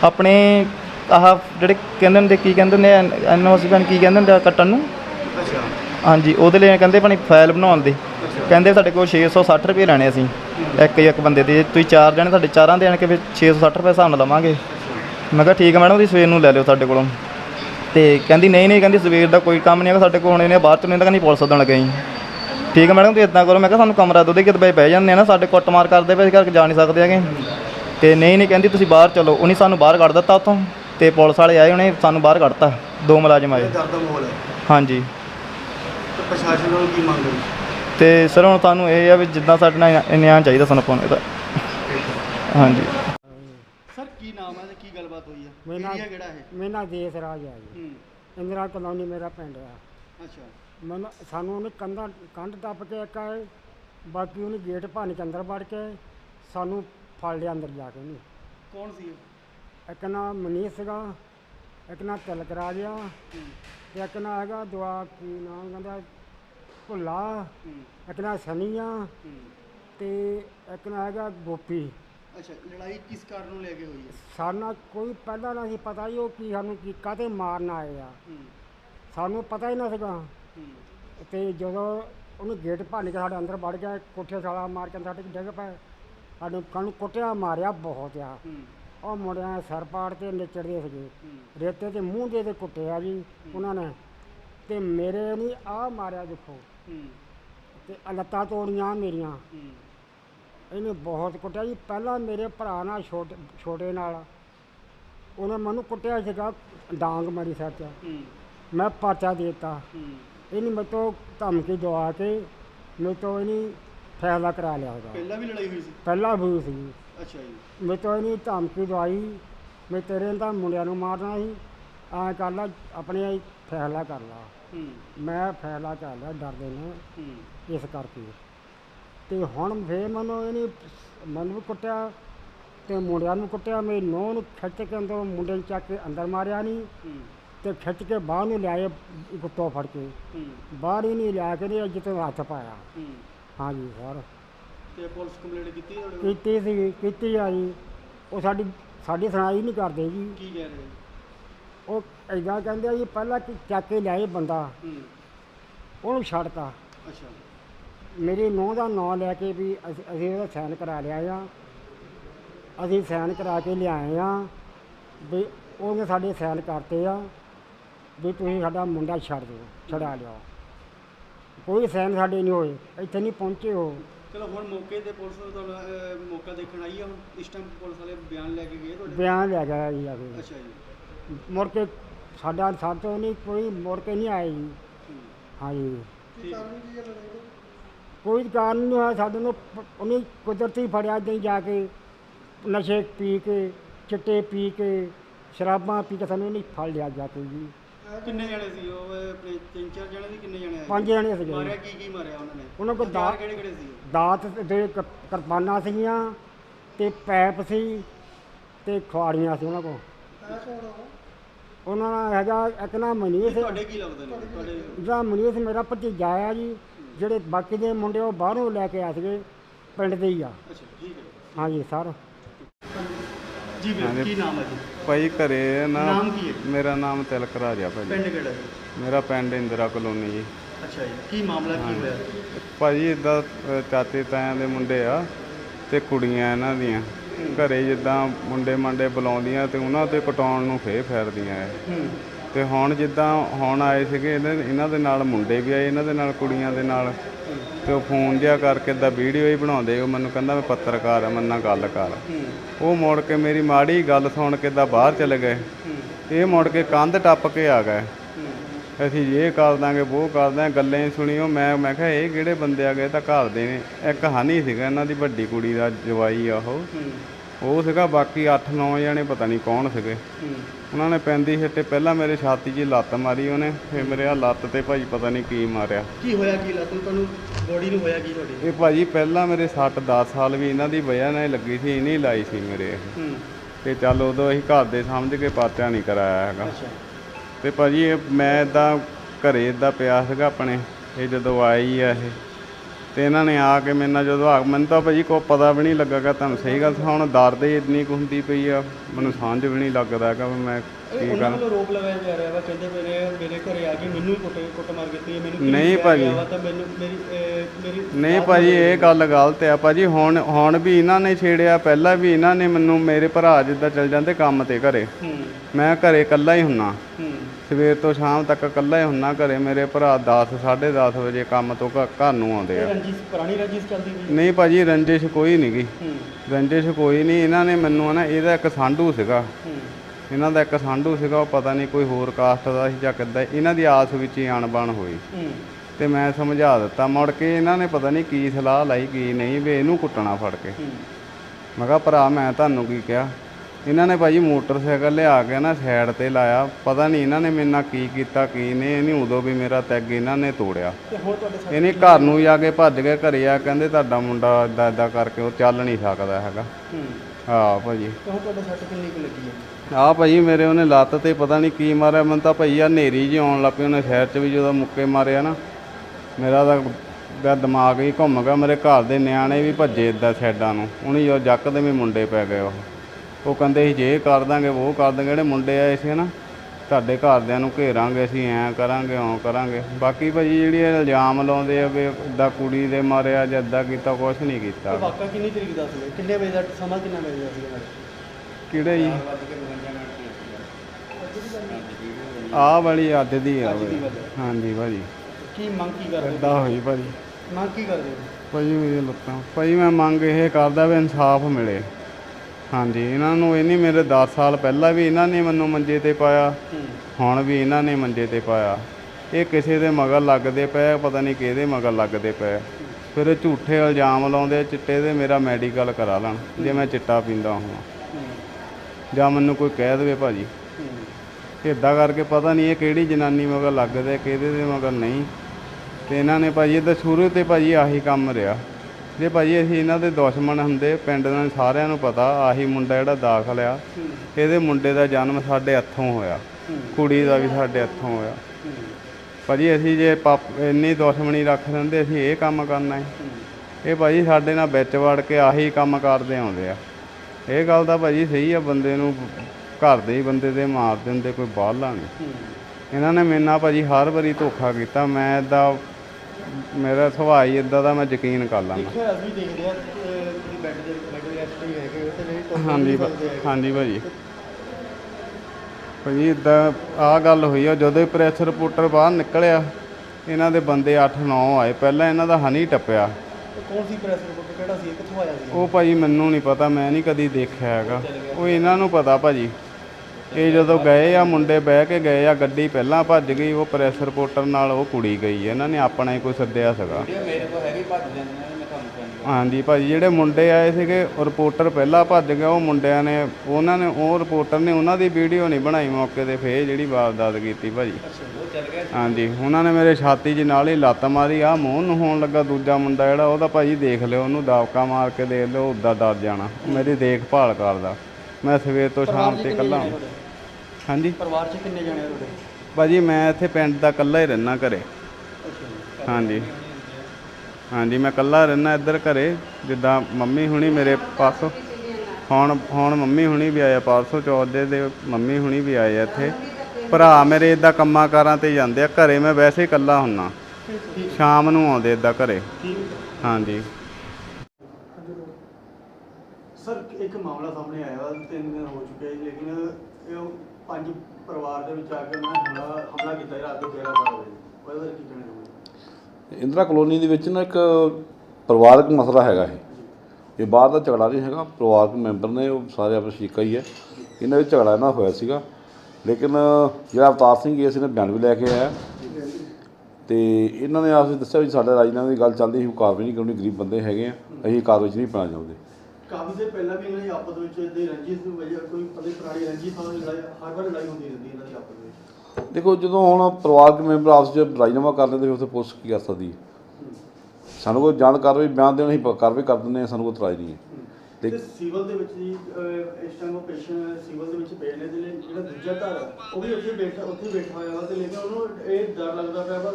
ਆਪਣੇ ਆਹ ਜਿਹੜੇ ਕਹਿੰਦੇ ਹੁੰਦੇ ਕੀ ਕਹਿੰਦੇ ਹੁੰਦੇ ਐਨਓਸੀ ਬਣ ਕੀ ਕਹਿੰਦੇ ਹੁੰਦੇ ਆ ਕੱਟਣ ਨੂੰ? ਹਾਂਜੀ ਉਹਦੇ ਲਈ ਕਹਿੰਦੇ ਆਪਣੀ ਫਾਈਲ ਬਣਾਉਣ ਦੇ। ਕਹਿੰਦੇ ਸਾਡੇ ਕੋਲ 660 ਰੁਪਏ ਲੈਣੇ ਅਸੀਂ ਇੱਕ ਇੱਕ ਬੰਦੇ ਦੇ। ਜੇ ਤੁਸੀਂ ਚਾਰ ਜਣੇ ਸਾਡੇ ਚਾਰਾਂ ਦੇ ਆਣ ਕੇ ਫਿਰ 660 ਰੁਪਏ ਹਿਸਾਬ ਨਾਲ ਲਵਾਂਗੇ। ਮੈਂ ਕਿਹਾ ਠੀਕ ਹੈ ਮੈਡਮ ਤੁਸੀਂ ਸਵੇਰ ਨੂੰ ਲੈ ਲਿਓ ਸਾਡੇ ਕੋਲੋਂ। ਤੇ ਕਹਿੰਦੀ ਨਹੀਂ ਨਹੀਂ ਕਹਿੰਦੀ ਸਵੇਰ ਦਾ ਕੋਈ ਕੰਮ ਨਹੀਂ ਹੈਗਾ ਸਾਡੇ ਕੋਲ ਹੁਣ ਇਹਨੇ ਬਾਅਦ ਚ ਨਹੀਂ ਤਾਂ ਕਹਿੰਦੀ ਪੁਲਿਸ ਸੱਦਣ ਲੱਗੇ ਅਸੀਂ। ਠੀਕ ਹੈ ਮੈਡਮ ਤੁਸੀਂ ਇਦਾਂ ਕਰੋ ਮੈਂ ਕਿਹਾ ਸਾਨੂੰ ਕਮਰਾ ਦੋ ਦੇ ਕਿਤੇ ਬਹਿ ਜਾਂਦੇ ਆ ਨਾ ਸਾਡੇ ਕੁੱਟਮਾਰ ਕਰਦੇ ਪਏ ਇਸ ਕਰਕੇ ਜਾ ਨਹੀਂ ਸਕਦੇ ਹੈਗੇ। ਤੇ ਨਹੀਂ ਨਹੀਂ ਕਹਿੰਦੀ ਤੁਸੀਂ ਬਾਹਰ ਚਲੋ ਉਹਨੇ ਸਾਨੂੰ ਬਾਹਰ ਕੱਢ ਦਿੱਤਾ ਉੱਥੋਂ। ਤੇ ਪੁਲਿਸ ਵਾਲੇ ਆਏ ਉਹਨੇ ਸਾਨੂੰ ਬਾਹਰ ਕੱਢਤਾ ਦੋ ਮੁਲਾਜ਼ਮ ਆਏ। ਹਾਂਜੀ। ਪ੍ਰਸ਼ਾਸਨ ਨੂੰ ਕੀ ਮੰਗ ਹੈ? ਤੇ ਸਰ ਹੁਣ ਸਾਨੂੰ ਇਹ ਆ ਵੀ ਜਿੱਦਾਂ ਸਾਡੇ ਨਾਲ ਨਿਆਂ- ਚਾਹੀਦਾ ਸਾਨੂੰ ਪਾਉਣ ਦਾ ਹਾਂਜੀ। ਸਰ ਕੀ ਨਾਮ ਹੈ ਤੇ ਕੀ ਗੱਲਬਾਤ ਹੋਈ ਹੈ? ਮੇਰਾ ਏਰੀਆ ਕਿਹੜਾ ਹੈ ਮੇਰਾ ਨਾਂ ਦੇਸ ਰਾਜ ਆ ਜੀ। ਹੂੰ। ਇੰਦਰਾ ਕਲੋਨੀ ਮੇਰਾ ਪਿੰਡ ਆ। ਅੱਛਾ। ਮੈਨੂੰ ਸਾਨੂੰ ਉਹਨੇ ਕੰਧਾਂ ਕੰਧ ਟੱਪ ਕੇ ਇੱਕ ਆਏ ਬਾਕੀ ਉਹਨੇ ਗੇਟ ਭੰਨ ਕੇ ਅੰਦਰ ਵੜ ਕੇ ਸਾਨੂੰ ਫੜ ਲਿਆ ਅੰਦਰ ਜਾ ਕੇ ਉਹਨੇ। ਕੌਣ ਸੀ ਉਹ? ਇੱਕ ਨਾ ਮਨੀਸ਼ ਸੀਗਾ ਇੱਕ ਨਾ ਤਿਲਕ ਰਾਜ ਆ ਤੇ ਇੱਕ ਨਾ ਹੈਗਾ ਦੁਆ ਕੀ ਨਾਮ ਕਹਿੰਦਾ ਭੁੱਲਾ ਇੱਕ ਨਾ ਸਨੀ ਆ ਹੂੰ। ਤੇ ਇੱਕ ਨਾ ਹੈਗਾ ਗੋਪੀ। ਅੱਛਾ ਲੜਾਈ ਕਿਸ ਕਾਰਨ ਨੂੰ ਲੈ ਕੇ ਹੋਈ ਹੈ? ਸਾਨੂੰ ਕੋਈ ਪਹਿਲਾਂ ਨਹੀਂ ਪਤਾ ਹੀ ਉਹ ਕੀ ਸਾਨੂੰ ਕੀ ਕਾਤੇ ਮਾਰਨ ਆਏ ਆ। ਸਾਨੂੰ ਪਤਾ ਹੀ ਨਾ ਸੀਗਾ। ਤੇ ਜਦੋਂ ਉਹਨੂੰ ਗੇਟ ਭੰਨ ਕੇ ਸਾਡੇ ਅੰਦਰ ਵੜ ਗਿਆ ਕੋਠੇ ਸਾਲਾ ਮਾਰ ਕੇ ਸਾਡੇ ਡਿੱਗ ਪਏ। ਸਾਨੂੰ ਕਾਨੂੰ ਕੁੱਟਿਆ ਮਾਰਿਆ ਬਹੁਤ ਆ। ਉਹ ਮੁੰਡਿਆਂ ਦੇ ਸਿਰ ਪਾੜ ਤੇ ਨਿਚੜਦੇ ਸੀਗੇ। ਰੇਤੇ ਤੇ ਮੂੰਹ ਦੇ ਤੇ ਕੁੱਟਿਆ ਜੀ ਉਹਨਾਂ ਨੇ। ਤੇ ਮੇਰੇ ਨਹੀਂ ਆ ਮਾਰਿਆ ਦੇਖੋ। ਹੂੰ। ਤੇ ਆਹ ਲੱਤਾਂ ਤੋੜੀਆਂ ਮੇਰੀਆਂ। ਹੂੰ। ਇਹਨੇ ਬਹੁਤ ਕੁੱਟਿਆ ਜੀ। ਪਹਿਲਾਂ ਮੇਰੇ ਭਰਾ ਨਾਲ ਛੋਟੇ ਛੋਟੇ ਨਾਲ ਉਹਨੇ ਮੈਨੂੰ ਕੁੱਟਿਆ ਸੀਗਾ ਡਾਂਗ ਮਾਰੀ ਸਿਰ 'ਚ ਹੂੰ। ਮੈਂ ਪਾਚਾ ਦੇਤਾ। ਹੂੰ। ਇਹਨੇ ਤੋਂ ਧਮਕੀ ਦਵਾ ਕੇ ਮੇਰੇ ਤੋਂ ਇਹਨੇ ਫੈਸਲਾ ਕਰਾ ਲਿਆ ਉਹਦਾ। ਪਹਿਲਾਂ ਵੀ ਲੜਾਈ ਹੋਈ ਸੀ? ਪਹਿਲਾ ਵੀ ਸੀ। ਅੱਛਾ ਜੀ। ਮੇਰੇ ਤੋਂ ਇਹਨੇ ਧਮਕੀ ਦਵਾਈ। ਮੈਂ ਤੇਰੇ ਤਾਂ ਮੁੰਡਿਆਂ ਨੂੰ ਮਾਰਨਾ ਸੀ। ਐਂ ਕਰ ਲਾ ਆਪਣੇ ਫੈਸਲਾ ਕਰ ਲਾ। ਮੈਂ ਫੈਸਲਾ ਕਰ ਲਿਆ ਡਰਦੇ ਨੇ। ਇਸ ਕਰਕੇ। ਤੇ ਹੁਣ ਫੇਰ ਮੈਨੂੰ ਇਹਨੇ ਮੈਨੂੰ ਕੁੱਟਿਆ ਤੇ ਮੁੰਡਿਆਂ ਨੂੰ ਕੁੱਟਿਆ। ਮੇਰੀ ਨੂੰਹ ਨੂੰ ਖਿੱਚ ਕੇ ਅੰਦਰ ਮੁੰਡੇ ਨੂੰ ਚੱਕ ਕੇ ਅੰਦਰ ਮਾਰਿਆ ਨਹੀਂ ਤੇ ਖਿੱਚ ਕੇ ਬਾਹਰ ਨੂੰ ਲਿਆਏ ਗੁੱਤੋਂ ਫੜ ਕੇ। ਬਾਹਰ ਹੀ ਨਹੀਂ ਲਿਆ ਕੇ ਨਹੀਂ ਜਿੱਥੇ ਹੱਥ ਪਾਇਆ। ਹੂੰ। ਹਾਂਜੀ ਸਰ ਤੇ ਪੁਲਿਸ ਕੰਪਲੇਂਟ ਕੀਤੀ? ਕੀਤੀ ਸੀ ਕੀਤੀ ਆ ਜੀ। ਉਹ ਸਾਡੀ ਸਾਡੀ ਸੁਣਾਈ ਨਹੀਂ ਕਰਦੇ ਜੀ। ਕੀ ਕਹਿ ਰਹੇ ਉਹ ਐਦਾਂ ਕਹਿੰਦੇ ਆ ਜੀ ਪਹਿਲਾਂ ਕਿ ਚੱਕ ਕੇ ਲਿਆਏ ਬੰਦਾ। ਹੂੰ। ਉਹਨੂੰ ਛੱਡਤਾ। ਅੱਛਾ। ਮੇਰੀ ਨੂੰਹ ਦਾ ਨਾਂ ਲੈ ਕੇ ਵੀ ਅਸੀਂ ਅਸੀਂ ਉਹਦਾ ਸਾਈਨ ਕਰਾ ਲਿਆ ਆ। ਅਸੀਂ ਸਾਈਨ ਕਰਾ ਕੇ ਲਿਆਏ ਆ ਵੀ ਉਹਨੇ ਸਾਡੇ ਸਾਈਨ ਕਰਤੇ ਆ ਵੀ ਤੁਸੀਂ ਸਾਡਾ ਮੁੰਡਾ ਛੱਡ ਦਿਓ ਛਡਾ ਲਿਓ ਕੋਈ ਸਾਈਨ ਸਾਡੇ ਨਹੀਂ ਹੋਏ ਇੱਥੇ ਨਹੀਂ ਪਹੁੰਚੇ ਹੋ ਚਲੋ ਹੁਣ ਮੌਕੇ ਤੇ ਪੁਲਿਸ ਨੂੰ ਤੁਹਾਡਾ ਅਹ, ਮੌਕਾ ਦੇਖਣ ਆਈ ਆ ਹੁਣ? ਇਸ ਟਾਈਮ ਪੁਲਿਸ ਵਾਲੇ ਬਿਆਨ ਲੈ ਕੇ ਗਏ ਤੁਹਾਡੇ? ਬਿਆਨ ਲੈ ਗਿਆ ਜੀ ਆ ਕੇ। ਅੱਛਾ ਜੀ। ਮੁੜ ਕੇ ਸਾਡਾ ਸਾਡੇ ਤੋਂ ਨਹੀਂ ਕੋਈ ਮੁੜ ਕੇ ਨਹੀਂ ਆਏ ਜੀ। ਹੂੰ ਹਾਂਜੀ ਹੈ। ਕੋਈ ਕਾਰਨ ਨਹੀਂ ਹੋਇਆ ਸਾਡੇ ਨੂੰ ਪ- ਉਹਨੇ ਕੁਦਰਤੀ ਫੜਿਆ ਨਹੀਂ ਜਾ ਕੇ ਨਸ਼ੇ ਪੀ ਕੇ ਚਿੱਟੇ ਪੀ ਕੇ ਸ਼ਰਾਬਾਂ ਪੀ ਕੇ ਸਾਨੂੰ ਨਹੀਂ ਫੜ ਲਿਆ ਜਾ ਕੇ ਜੀ। ਕਿੰਨੇ ਜਣੇ ਸੀ ਉਹ? ਆਪਣੇ ਤਿੰਨ ਚਾਰ ਜਣੇ ਸੀ ਕਿੰਨੇ ਜਣੇ ਆਏ? ਪੰਜ ਜਣੇ ਸੀਗੇ। ਮਾਰਿਆ ਕੀ ਕੀ ਮਾਰਿਆ ਉਹਨਾਂ ਨੇ? ਉਹਨਾਂ ਕੋਲ ਹਥਿਆਰ ਦਾ- ਕਿਹੜੇ ਕਿਹੜੇ ਸੀ? ਦਾਤ ਦੇ ਕ- ਕਿਰਪਾਨਾਂ ਸੀਗੀਆਂ ਤੇ ਪੈਪ ਸੀ ਤੇ ਖਵਾੜੀਆਂ ਸੀ ਉਹਨਾਂ ਕੋਲ। ਉਹਨਾਂ ਦਾ ਹੈਗਾ ਇੱਕ ਨਾ ਮਨੀਸ਼ ਤੁਹਾਡੇ ਕੀ ਲੱਗਦੇ ਨੇ? ਤੁਹਾਡੇ ਜਿਹੜਾ ਮਨੀਸ਼ ਮੇਰਾ ਭਤੀਜਾ ਆ ਜੀ ਜਿਹੜੇ ਬਾਕੀ ਦੇ ਮੁੰਡੇ ਉਹ ਬਾਹਰੋਂ ਲੈ ਕੇ ਆਏ ਸੀਗੇ ਪਿੰਡ ਦੇ ਹੀ ਆ। ਅੱਛਾ ਠੀਕ ਹੈ। ਹਾਂਜੀ ਸਰ। ਜੀ ਵੀਰ ਕੀ ਨਾਮ ਹੈ ਜੀ? ਭਾਈ ਘਰੇ ਨਾ ਨਾਮ ਕੀ ਹੈ? ਮੇਰਾ ਨਾਮ ਤਿਲਕ ਰਾਜਾ ਭਾਜੀ ਪਿੰਡ ਕਿਹੜਾ ਹੈ ਮੇਰਾ ਪਿੰਡ ਇੰਦਰਾ ਕਲੋਨੀ ਜੀ। ਅੱਛਾ ਜੀ ਕੀ ਮਾਮਲਾ ਕੀ ਹੋਇਆ? ਭਾਜੀ ਇਦਾਂ ਚਾਚੇ ਤਾਇਆਂ ਦੇ ਮੁੰਡੇ ਆ ਤੇ ਕੁੜੀਆਂ ਇਹਨਾਂ ਦੀਆਂ। ਘਰੇ ਜਿੱਦਾਂ ਮੁੰਡੇ ਮੰਡੇ ਬੁਲਾਉਂਦੀਆਂ ਤੇ ਉਹਨਾਂ ਤੇ ਕਟਾਉਣ ਨੂੰ ਫੇਰ ਫੇਰਦੀਆਂ ਐ ਤੇ ਹੁਣ ਜਿੱਦਾਂ ਹੁਣ ਆਏ ਸੀਗੇ ਇਹਨਾਂ ਇਹਨਾਂ ਦੇ ਨਾਲ ਮੁੰਡੇ ਵੀ ਆਏ ਇਹਨਾਂ ਦੇ ਨਾਲ ਕੁੜੀਆਂ ਦੇ ਨਾਲ। ਤੇ ਉਹ ਫੋਨ ਜਿਹਾ ਕਰਕੇ ਦਾ ਵੀਡੀਓ ਹੀ ਬਣਾਉਂਦੇ ਉਹ ਮੈਨੂੰ ਕਹਿੰਦਾ ਮੈਂ ਪੱਤਰਕਾਰ ਆ ਮੇਰੇ ਨਾਲ ਗੱਲ ਕਰ। ਉਹ ਮੁੜ ਕੇ ਮੇਰੀ ਮਾੜੀ ਗੱਲ ਸੁਣ ਕੇ ਦਾ ਬਾਹਰ ਚਲੇ ਗਏ। ਇਹ ਮੁੜ ਕੇ ਕੰਧ ਟੱਪ ਕੇ ਆ ਗਏ। ਅਸੀਂ ਇਹ ਕਰ ਦਾਂਗੇ ਉਹ ਕਰ ਦਾਂਗੇ ਗੱਲਾਂ ਹੀ ਸੁਣੀਓ ਮੈਂ ਮੈਂ ਕਿਹਾ ਇਹ ਕਿਹੜੇ ਬੰਦੇ ਆ ਗਏ? ਤਾਂ ਘਰ ਦੇ ਨੇ। ਇੱਕ ਹਨੀ ਸੀਗਾ ਇਹਨਾਂ ਦੀ ਵੱਡੀ ਕੁੜੀ ਦਾ ਜਵਾਈ ਆ ਉਹ। ਉਹ ਸੀਗਾ ਬਾਕੀ 8-9 ਜਣੇ ਪਤਾ ਨਹੀਂ ਕੌਣ ਸੀਗੇ। ਉਹਨਾਂ ਨੇ ਪੈਂਦੀ ਛੱਟੇ ਪਹਿਲਾਂ ਮੇਰੇ ਛਾਤੀ 'ਚ ਲੱਤ ਮਾਰੀ ਉਹਨੇ ਫਿਰ ਮੇਰੇ ਆ ਲੱਤ ਤੇ ਭਾਜੀ ਪਤਾ ਨਹੀਂ ਕੀ ਮਾਰਿਆ। ਕੀ ਹੋਇਆ ਕੀ ਲੱਤ? ਨੂੰ ਤੁਹਾਨੂੰ ਬੋਡੀ ਨੂੰ ਹੋਇਆ ਕੀ ਤੁਹਾਡੀ? ਇਹ ਭਾਜੀ ਪਹਿਲਾਂ ਮੇਰੇ 6-10 ਸਾਲ ਵੀ ਇਹਨਾਂ ਦੀ ਵਜ੍ਹਾ ਨਾਲ ਹੀ ਲੱਗੀ ਸੀ ਇਹਨੇ ਹੀ ਲਾਈ ਸੀ ਮੇਰੇ। ਇਹ। ਹੂੰ। ਤੇ ਚੱਲ ਉਦੋਂ ਅਸੀਂ ਘਰ ਦੇ ਸਮਝ ਕੇ ਪਾਤਿਆ ਨਹੀਂ ਕਰਾਇਆ ਹੈਗਾ। ਅੱਛਾ। ਤੇ ਭਾਜੀ ਇਹ ਮੈਂ ਇਦਾਂ ਘਰੇ ਇਦਾਂ ਪਿਆ ਸੀਗਾ ਆਪਣੇ ਇਹ ਜਦੋਂ ਆਈ ਆ ਇਹ। ਤੇ ਇਹਨਾਂ ਨੇ ਆ ਕੇ ਮੇਰੇ ਨਾਲ ਜਦੋਂ ਆ ਮੈਨੂੰ ਤਾਂ ਭਾਜੀ ਕੋਈ ਪਤਾ ਵੀ ਨਹੀਂ ਲੱਗਾਗਾ ਤੁਹਾਨੂੰ ਸਹੀ ਗੱਲ ਹੁਣ ਦਰਦ ਹੀ ਇੰਨੀ ਕੁ ਹੁੰਦੀ ਪਈ ਆ। ਮੈਨੂੰ ਸਮਝ ਵੀ ਨਹੀਂ ਲੱਗਦਾ ਹੈਗਾ ਵੀ ਮੈਂ ਕੀ ਉਹਨਾਂ ਕਰਾਂ। ਵੱਲੋਂ ਰੋਪ ਲਗਾਇਆ ਜਾ ਰਿਹਾ ਵਾ ਕਹਿੰਦੇ ਮੇਰੇ ਮੇਰੇ ਘਰੇ ਆ ਕੇ ਮੈਨੂੰ ਹੀ ਕੁੱਟ ਕੁੱਟ ਮਾਰ ਕੀਤੀ ਹੈ ਮੈਨੂੰ ਕਿਉਂ ਨਹੀਂ ਭਾਜੀ। ਗਿਆ ਵਾ ਤਾਂ ਮੈਨੂੰ ਮੇਰੀ ਅਹ, ਮੇਰੀ ਨਹੀਂ ਭਾਜੀ ਇਹ ਗੱਲ ਗਲਤ ਆ। ਭਾਜੀ ਹੁਣ ਹੁਣ ਵੀ ਇਹਨਾਂ ਨੇ ਛੇੜਿਆ ਪਹਿਲਾਂ ਵੀ ਇਹਨਾਂ ਨੇ ਮੈਨੂੰ ਮੇਰੇ ਭਰਾ ਜਿੱਦਾਂ ਚਲ ਜਾਂਦੇ ਕੰਮ ਤੇ ਘਰੇ। ਹੂੰ। ਮੈਂ ਘਰੇ ਇਕੱਲਾ ਹੀ ਹੁੰਨਾ। ਹੂੰ। ਸਵੇਰ ਤੋਂ ਸ਼ਾਮ ਤੱਕ ਇਕੱਲਾ ਹੀ ਹੁੰਨਾ ਘਰੇ। ਮੇਰੇ ਭਰਾ 10 10:30 ਵਜੇ ਕੰਮ ਤੋਂ ਘ- ਘਰ ਨੂੰ ਆਉਂਦੇ ਆ। ਰੰਜਿਸ਼ ਪੁਰਾਣੀ ਰੰਜਿਸ਼ ਚੱਲਦੀ ਵੀ ਨਹੀਂ ਭਾਜੀ ਰੰਜਿਸ਼ ਕੋਈ ਨਹੀਂ ਗੀ। ਹੂੰ। ਰੰਜਿਸ਼ ਕੋਈ ਨਹੀਂ। ਇਹਨਾਂ ਨੇ ਮੈਨੂੰ ਨਾ ਇਹਦਾ ਇੱਕ ਸਾਂਢੂ ਸੀਗਾ। ਹੂੰ। ਇਹਨਾਂ ਦਾ ਇੱਕ ਸਾਂਢੂ ਸੀਗਾ ਉਹ ਪਤਾ ਨਹੀਂ ਕੋਈ ਹੋਰ ਕਾਸਟ ਦਾ ਸੀ ਜਾਂ ਕਿੱਦਾਂ। ਇਹਨਾਂ ਦੀ ਆਸ ਵਿੱਚ ਹੀ ਅਣਬਣ ਹੋਈ। ਹੂੰ। ਤੇ ਮੈਂ ਸਮਝਾ ਦਿੱਤਾ ਮੁੜ ਕੇ ਇਹਨਾਂ ਨੇ ਪਤਾ ਨਹੀਂ ਕੀ ਸਲਾਹ ਲਾਈ ਕੀ ਨਹੀਂ ਵੀ ਇਹਨੂੰ ਕੁੱਟਣਾ ਫੜ ਕੇ। ਹੂੰ। ਮੈਂ ਕਿਹਾ ਭਰਾ ਮੈਂ ਤੁਹਾਨੂੰ ਕੀ ਕਿਹਾ? ਇਹਨਾਂ ਨੇ ਭਾਜੀ ਮੋਟਰਸਾਈਕਲ ਲਿਆ ਕੇ ਨਾ ਸਾਈਡ ਤੇ ਲਾਇਆ। ਪਤਾ ਨਹੀਂ ਇਹਨਾਂ ਨੇ ਮੇਰੇ ਨਾਲ ਕੀ ਕੀਤਾ ਕੀ ਨਹੀਂ। ਇਹਨੇ ਉਦੋਂ ਵੀ ਮੇਰਾ ਟੈਗ ਇਹਨਾਂ ਨੇ ਤੋੜਿਆ। ਤੇ ਤੁਹਾਡੇ ਇਹਨੇ ਘਰ ਨੂੰ ਜਾ ਕੇ ਭੱਜ ਕੇ ਘਰੇ ਆ ਕਹਿੰਦੇ ਤੁਹਾਡਾ ਮੁੰਡਾ ਏਦਾਂ ਕਰਕੇ ਉਹ ਚੱਲ ਨਹੀਂ ਸਕਦਾ ਹੈਗਾ। ਹੂੰ। ਹਾਂ ਭਾਜੀ। ਤੇ ਹੁਣ ਤੁਹਾਡੇ ਸੱਟ ਕਿੰਨੀ ਕੁ ਲੱਗੀ ਹੈ? ਆ ਭਾਜੀ ਮੇਰੇ ਉਹਨੇ ਲੱਤ ਤੇ ਪਤਾ ਨਹੀਂ ਕੀ ਮਾਰਿਆ। ਮੈਨੂੰ ਤਾਂ ਭਾਈ ਆ ਹਨੇਰੀ ਜਿਹੀ ਆਉਣ ਲੱਗ ਪਈ ਉਹਨੇ ਸ਼ਹਿਰ 'ਚ ਵੀ ਜਦੋਂ ਮੁੱਕੇ ਮਾਰਿਆ ਨਾ ਮੇਰਾ ਤਾਂ ਦਾ ਦਿਮਾਗ ਹੀ ਘੁੰਮ ਗਿਆ। ਮੇਰੇ ਘਰ ਦੇ ਨਿਆਣੇ ਵੀ ਭੱਜੇ ਇਦਾਂ ਸਾਈਡਾਂ ਨੂੰ। ਉਹਨੇ ਜੋ ਜੱਕਦੇ ਵੀ ਮੁੰਡੇ ਪੈ ਗਏ ਉਹ। ਉਹ ਕਹਿੰਦੇ ਸੀ ਜੇ ਕਰ ਦਾਂਗੇ ਉਹ ਕਰ ਦਾਂਗੇ। ਜਿਹੜੇ ਮੁੰਡੇ ਆਏ ਸੀ ਨਾ ਤੁਹਾਡੇ ਘਰਦਿਆਂ ਨੂੰ ਘੇਰਾਂਗੇ ਅਸੀਂ ਐਂ ਕਰਾਂਗੇ ਓਂ ਕਰਾਂਗੇ। ਬਾਕੀ ਭਾਜੀ ਜਿਹੜੀ ਇਹ ਇਲਜ਼ਾਮ ਲਾਉਂਦੇ ਆ ਵੀ ਇਦਾਂ ਕੁੜੀ ਦੇ ਮਾਰਿਆ ਜਾਂ ਇਦਾਂ ਕੀਤਾ ਕੁਛ ਨਹੀਂ ਕੀਤਾ। ਵਾਕਾ ਕਿੰਨੀ ਤਰੀਕ ਦਾ ਸੀ ਕਿੰਨੇ ਵਜੇ ਦਾ ਸਮਾਂ ਕਿੰਨਾ ਵਜੇ ਦਾ ਸੀ ਕਿਹੜੇ ਜੀ? ਆਹ ਵਾਲੀ ਅੱਜ ਦੀ ਆ ਭਾਜੀ। ਹਾਂਜੀ ਭਾਜੀ। ਕੀ ਮੰਗ ਕੀ ਕਰਦੇ? ਇਦਾਂ ਹੋਈ ਭਾਜੀ। ਮੰਗ ਕੀ ਕਰਦੇ? ਭਾਜੀ ਮੇਰੀਆਂ ਲੱਤਾਂ ਭਾਜੀ ਮੈਂ ਮੰਗ ਇਹ ਕਰਦਾ ਵੀ ਇਨਸਾਫ ਮਿਲੇ। ਹਾਂਜੀ, ਇਹਨਾਂ ਨੂੰ ਇਹ ਨਹੀਂ ਮੇਰੇ 10 ਸਾਲ ਪਹਿਲਾਂ ਵੀ ਇਹਨਾਂ ਨੇ ਮੈਨੂੰ ਮੰਜੇ ਤੇ ਪਾਇਆ, ਹੁਣ ਵੀ ਇਹਨਾਂ ਨੇ ਮੰਜੇ ਤੇ ਪਾਇਆ। ਇਹ ਕਿਸੇ ਦੇ ਮਗਰ ਲੱਗਦੇ ਪਏ ਪਤਾ ਨਹੀਂ ਕਿਹਦੇ ਮਗਰ ਲੱਗਦੇ ਪਏ ਫਿਰ ਇਹ ਝੂਠੇ ਇਲਜ਼ਾਮ ਲਾਉਂਦੇ ਚਿੱਟੇ ਦੇ ਮੇਰਾ ਮੈਡੀਕਲ ਕਰਾ ਲੈਣ, ਜੇ ਮੈਂ ਚਿੱਟਾ ਪੀਂਦਾ ਹਾਂ ਜਾਂ ਮੈਨੂੰ ਕੋਈ ਕਹਿ ਦੇਵੇ ਭਾਜੀ। ਇਦਾਂ ਕਰਕੇ ਪਤਾ ਨਹੀਂ ਇਹ ਕਿਹੜੀ ਜਨਾਨੀ ਮਗਰ ਲੱਗਦੇ, ਕਿਹਦੇ ਦੇ ਮਗਰ ਨਹੀਂ। ਤੇ ਇਹਨਾਂ ਨੇ ਭਾਜੀ ਤਾਂ ਸ਼ੁਰੂ ਤੇ ਭਾਜੀ ਆਹੀ ਕੰਮ ਰਿਹਾ। ਜੇ ਭਾਜੀ ਅਸੀਂ ਇਹਨਾਂ ਦੇ ਦੁਸ਼ਮਣ ਹੁੰਦੇ, ਪਿੰਡ ਦੇ ਸਾਰਿਆਂ ਨੂੰ ਪਤਾ, ਆਹੀ ਮੁੰਡਾ ਜਿਹੜਾ ਦਾਖਲ ਆ, ਇਹਦੇ ਮੁੰਡੇ ਦਾ ਜਨਮ ਸਾਡੇ ਹੱਥੋਂ ਹੋਇਆ, ਕੁੜੀ ਦਾ ਵੀ ਸਾਡੇ ਹੱਥੋਂ ਹੋਇਆ। ਭਾਜੀ ਅਸੀਂ ਜੇ ਪਾਪ, ਇੰਨੀ ਦੁਸ਼ਮਣੀ ਰੱਖ ਦਿੰਦੇ, ਅਸੀਂ ਇਹ ਕੰਮ ਕਰਨਾ ਹੈ। ਇਹ ਭਾਜੀ ਸਾਡੇ ਨਾਲ ਵਿੱਚ ਵੜ ਕੇ ਆਹੀ ਕੰਮ ਕਰਦੇ ਆਉਂਦੇ ਆ। ਇਹ ਗੱਲ ਤਾਂ ਭਾਜੀ ਸਹੀ ਆ, ਬੰਦੇ ਨੂੰ ਘਰ ਦੇ ਹੀ ਬੰਦੇ ਦੇ ਮਾਰ ਦਿੰਦੇ, ਕੋਈ ਬਾਹਲਾ ਨਹੀਂ। ਇਹਨਾਂ ਨੇ ਮੇਰੇ ਨਾਲ ਭਾਜੀ ਹਰ ਵਾਰੀ ਧੋਖਾ ਕੀਤਾ, ਮੈਂ ਇਦਾਂ ਮੇਰਾ ਸੁਭਾਅ ਹੀ ਇਦਾਂ ਦਾ ਮੈਂ ਯਕੀਨ ਕਰ ਲਾਂਗਾ। ਦੇਖਿਆ ਅਸੀਂ ਦੇਖਦੇ ਆ ਤੁਸੀਂ ਬੈੱਡ ਦੇ ਬੈੱਡ ਦੇ ਰੈਸਟ ਹੀ ਹੈਗੇ ਹੋ ਤੇ ਨਹੀਂ ਤੁਰ ਹਾਂਜੀ। ਹਾਂਜੀ ਭਾਜੀ। ਭਾਜੀ ਇਦਾਂ ਆ ਗੱਲ ਹੋਈ ਆ ਜਦੋਂ ਪ੍ਰੈਸ ਰਿਪੋਰਟਰ ਬਾਹਰ ਨਿਕਲਿਆ ਇਹਨਾਂ ਦੇ ਬੰਦੇ 8-9 ਆਏ ਪਹਿਲਾਂ ਇਹਨਾਂ ਦਾ ਹਨੀ ਟੱਪਿਆ। ਕੌਣ ਸੀ ਪ੍ਰੈਸ ਰਿਪੋਰਟ ਕਿਹੜਾ ਸੀ? ਕਿੱਥੋਂ ਆਇਆ ਸੀ? ਉਹ ਭਾਜੀ ਮੈਨੂੰ ਨਹੀਂ ਪਤਾ ਮੈਂ ਨਹੀਂ ਕਦੀ ਦੇਖਿਆ ਹੈਗਾ। ਉਹ ਇਹਨਾਂ ਨੂੰ ਪਤਾ ਭਾਜੀ। ਇਹ ਜਦੋਂ ਗਏ ਆ ਮੁੰਡੇ ਬਹਿ ਕੇ ਗਏ ਆ ਗੱਡੀ ਪਹਿਲਾਂ ਭੱਜ ਗਈ ਉਹ ਪ੍ਰੈਸ ਰਿਪੋਰਟਰ ਨਾਲ ਉਹ ਕੁੜੀ ਗਈ ਇਹਨਾਂ ਨੇ ਆਪਣਾ ਹੀ ਕੋਈ ਸੱਦਿਆ ਸੀਗਾ। ਹਾਂਜੀ ਭਾਜੀ ਜਿਹੜੇ ਮੁੰਡੇ ਆਏ ਸੀਗੇ ਉਹ ਰਿਪੋਰਟਰ ਪਹਿਲਾਂ ਭੱਜ ਗਿਆ ਉਹ ਮੁੰਡਿਆਂ ਨੇ ਉਹਨਾਂ ਨੇ ਉਹ ਰਿਪੋਰਟਰ ਨੇ ਉਹਨਾਂ ਦੀ ਵੀਡੀਓ ਨਹੀਂ ਬਣਾਈ ਮੌਕੇ ਤੇ ਫੇਰ ਜਿਹੜੀ ਵਾਰਦਾਤ ਕੀਤੀ ਭਾਜੀ। ਹਾਂਜੀ ਉਹਨਾਂ ਨੇ ਮੇਰੇ ਛਾਤੀ 'ਚ ਨਾਲ ਹੀ ਲੱਤ ਮਾਰੀ ਆ ਮੂੰਹ ਨੂੰ ਹੋਣ ਲੱਗਾ ਦੂਜਾ ਮੁੰਡਾ ਜਿਹੜਾ ਉਹਦਾ ਭਾਜੀ ਦੇਖ ਲਿਓ ਉਹਨੂੰ ਦਾਵਕਾ ਮਾਰ ਕੇ ਦੇਖ ਲਿਓ ਉੱਦਾਂ ਡਰ ਜਾਣਾ ਮੇਰੀ ਦੇਖਭਾਲ ਕਰਦਾ। ਮੈਂ ਸਵੇਰ ਤੋਂ ਸ਼ਾਮ ਤੇ ਇਕੱਲਾ ਹਾਂ। ਹਾਂਜੀ। ਪਰਿਵਾਰ 'ਚ ਕਿੰਨੇ ਜਣੇ ਆ ਤੁਹਾਡੇ? ਭਾਜੀ ਮੈਂ ਇੱਥੇ ਪਿੰਡ ਦਾ ਇਕੱਲਾ ਹੀ ਰਹਿਣਾ ਘਰੇ। ਹਾਂਜੀ। ਹਾਂਜੀ ਮੈਂ ਇਕੱਲਾ ਰਹਿਣਾ ਇੱਧਰ ਘਰੇ ਜਿੱਦਾਂ ਮੰਮੀ ਹੁਣੀ ਮੇਰੇ ਪਾਸੋਂ ਹੁਣ ਹੁਣ ਮੰਮੀ ਹੁਣੀ ਵੀ ਆਏ ਆ ਪਾਰਸੋਂ ਚੌਥ ਦੇ ਮੰਮੀ ਹੁਣੀ ਵੀ ਆਏ ਆ ਇੱਥੇ। ਭਰਾ ਮੇਰੇ ਇਦਾਂ ਕੰਮਾਂ ਕਾਰਾਂ ਤੇ ਜਾਂਦੇ ਆ ਘਰੇ ਮੈਂ ਵੈਸੇ ਹੀ ਇਕੱਲਾ ਹੁੰਨਾ। ਸ਼ਾਮ ਨੂੰ ਆਉਂਦੇ ਇਦਾਂ ਘਰੇ। ਹਾਂਜੀ। ਸਰ ਇੱਕ ਮਾਮਲਾ ਸਾਹਮਣੇ ਆਇਆ ਤਿੰਨ ਦਿਨ ਹੋ ਚੁੱਕੇ ਹੈ ਲੇਕਿਨ ਇਹ ਉਹ ਪੰਜ ਪਰਿਵਾਰ ਦੇ ਵਿੱਚ ਆ ਕੇ ਉਹਨਾਂ ਨੇ ਹਮਲਾ ਹਮਲਾ ਕੀਤਾ ਹੈ ਰਾਤ ਦੇ 11 ਬਾਰਾਂ ਵਜੇ। ਉਹਦੇ ਬਾਰੇ ਕੀ ਕਹਿਣਾ ਚਾਹੁੰਦੇ ਇੰਦਰਾ ਕਲੋਨੀ ਦੇ ਵਿੱਚ ਨਾ ਇੱਕ ਪਰਿਵਾਰਕ ਮਸਲਾ ਹੈਗਾ ਇਹ। ਇਹ ਬਾਹਰ ਦਾ ਝਗੜਾ ਨਹੀਂ ਹੈਗਾ ਪਰਿਵਾਰਕ ਮੈਂਬਰ ਨੇ ਉਹ ਸਾਰੇ ਆਪਸ ਸ਼ਰੀਕਾ ਹੀ ਹੈ। ਇਹਨਾਂ ਵਿੱਚ ਝਗੜਾ ਇਹਨਾਂ ਹੋਇਆ ਸੀਗਾ। ਲੇਕਿਨ ਜਿਹੜਾ ਅਵਤਾਰ ਸਿੰਘ ਜੀ ਅਸੀਂ ਨੇ ਬਿਆਨ ਵੀ ਲੈ ਕੇ ਆਇਆ ਤੇ ਇਹਨਾਂ ਨੇ ਆਪਸੇ ਦੱਸਿਆ ਵੀ ਸਾਡੇ ਰਾਜਨਾਮੇ ਦੀ ਗੱਲ ਚੱਲਦੀ ਸੀ ਉਹ ਕਾਰਵਾਈ ਨਹੀਂ ਕਰਨੀ ਗਰੀਬ ਬੰਦੇ ਹੈਗੇ ਆ। ਅਸੀਂ ਕਾਰਵਾਈ ਨਹੀਂ ਪੈਣਾ ਚਾਹੁੰਦੇ। ਕਾਫੀ ਦੇ ਪਹਿਲਾਂ ਵੀ ਇਹਨਾਂ ਦੀ ਆਪਸ ਵਿੱਚ ਦੇ ਰੰਜਿਸ਼ ਦੀ ਵਜ੍ਹਾ ਕੋਈ ਨਹੀਂ ਪੁਰਾਣੀ ਰੰਜਿਸ਼ ਨਾਲ ਲੜਾਈ ਹਰ ਵਾਰ ਲੜਾਈ ਹੁੰਦੀ ਰਹਿੰਦੀ ਇਹਨਾਂ ਦੀ ਆਪਸ ਵਿੱਚ। ਦੇਖੋ ਜਦੋਂ ਹੁਣ ਪਰਿਵਾਰਕ ਮੈਂਬਰ ਆਪਸ 'ਚ ਰਾਜਨਾਮਾ ਕਰ ਲੈਂਦੇ ਫਿਰ ਉੱਥੇ ਪੁਲਿਸ ਕੀ ਕਰ ਸਕਦੀ ਸਾਨੂੰ ਕੋਈ ਜਾਣ ਕਾਰਵਾਈ ਬਿਆਨ ਦੇਣ ਅਸੀਂ ਕਾਰਵਾਈ ਕਰ ਦਿੰਦੇ ਹਾਂ ਸਾਨੂੰ ਕੋਈ ਇਤਰਾਜ਼ ਨਹੀਂ ਹੈ। ਤੇ ਸਿਵਲ ਦੇ ਵਿੱਚ ਜੀ ਇਸ ਟਾਈਮ ਉਹ ਪੇਸ਼ੈਂਟ ਸਿਵਲ ਦੇ ਵਿੱਚ ਪਏ ਨੇ ਜਿਹੜਾ ਦੂਜਾ ਆ, ਉਹ ਵੀ ਉੱਥੇ ਬੈਠਾ ਉੱਥੇ ਬੈਠਾ ਹੋਇਆ ਵਾ ਤੇ ਲੇਕਿਨ ਉਹਨੂੰ ਇਹ ਡਰ ਲੱਗਦਾ ਪਿਆ ਵਾ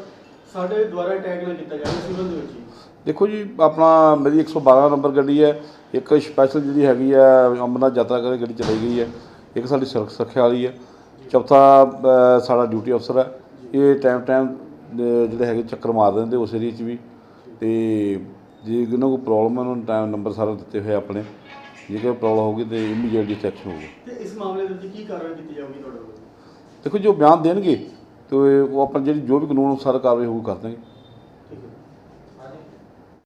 ਸਾਡੇ ਦੁਆਰਾ ਨਾ ਕੀਤਾ ਜਾਵੇ ਸਿਵਲ ਦੇ ਵਿੱਚ। ਹੀ ਦੇਖੋ ਜੀ ਆਪਣਾ ਮੇਰੀ 112 ਨੰਬਰ ਗੱਡੀ ਹੈ ਇੱਕ ਸਪੈਸ਼ਲ ਜਿਹੜੀ ਹੈਗੀ ਹੈ ਅਮਰਨਾਥ ਯਾਤਰਾ ਕਰਕੇ ਗੱਡੀ ਚਲਾਈ ਗਈ ਹੈ ਇੱਕ ਸਾਡੀ ਸੁਰੱਖ ਸੁਰੱਖਿਆ ਵਾਲੀ ਹੈ। ਚੌਥਾ ਅ, ਸਾਡਾ ਡਿਊਟੀ ਅਫਸਰ ਹੈ। ਇਹ ਟਾਈਮ ਟਾਈਮ ਜਿਹੜੇ ਹੈਗੇ ਚੱਕਰ ਮਾਰ ਦਿੰਦੇ ਉਸ ਏਰੀਏ 'ਚ ਵੀ। ਤੇ ਜੇ ਇਹਨਾਂ ਕੋਈ ਪ੍ਰੋਬਲਮ ਹੈ ਉਹਨਾਂ ਨੂੰ ਟਾਈਮ ਨੰਬਰ ਸਾਰਾ ਦਿੱਤੇ ਹੋਏ ਆਪਣੇ। ਜੇ ਕੋਈ ਪ੍ਰੋਬਲਮ ਹੋਊਗੀ ਤੇ ਇਮੀਡੀਏਟਲੀ ਐਕਸ਼ਨ ਹੋਊਗਾ। ਤੇ ਇਸ ਮਾਮਲੇ ਦੇ ਵਿੱਚ ਕੀ ਕਾਰਵਾਈ ਕੀਤੀ ਜਾਊਗੀ ਤੁਹਾਡੇ ਵੱਲੋਂ ਦੇਖੋ ਜੋ ਬਿਆਨ ਦੇਣਗੇ। ਤੇ ਉਹ ਆਪਣਾ ਜਿਹੜੀ ਜੋ ਵੀ ਕਾਨੂੰਨ ਅਨੁਸਾਰ ਕਾਰਵਾਈ ਹੋਊਗੀ ਕਰ ਦੇਣਗੇ।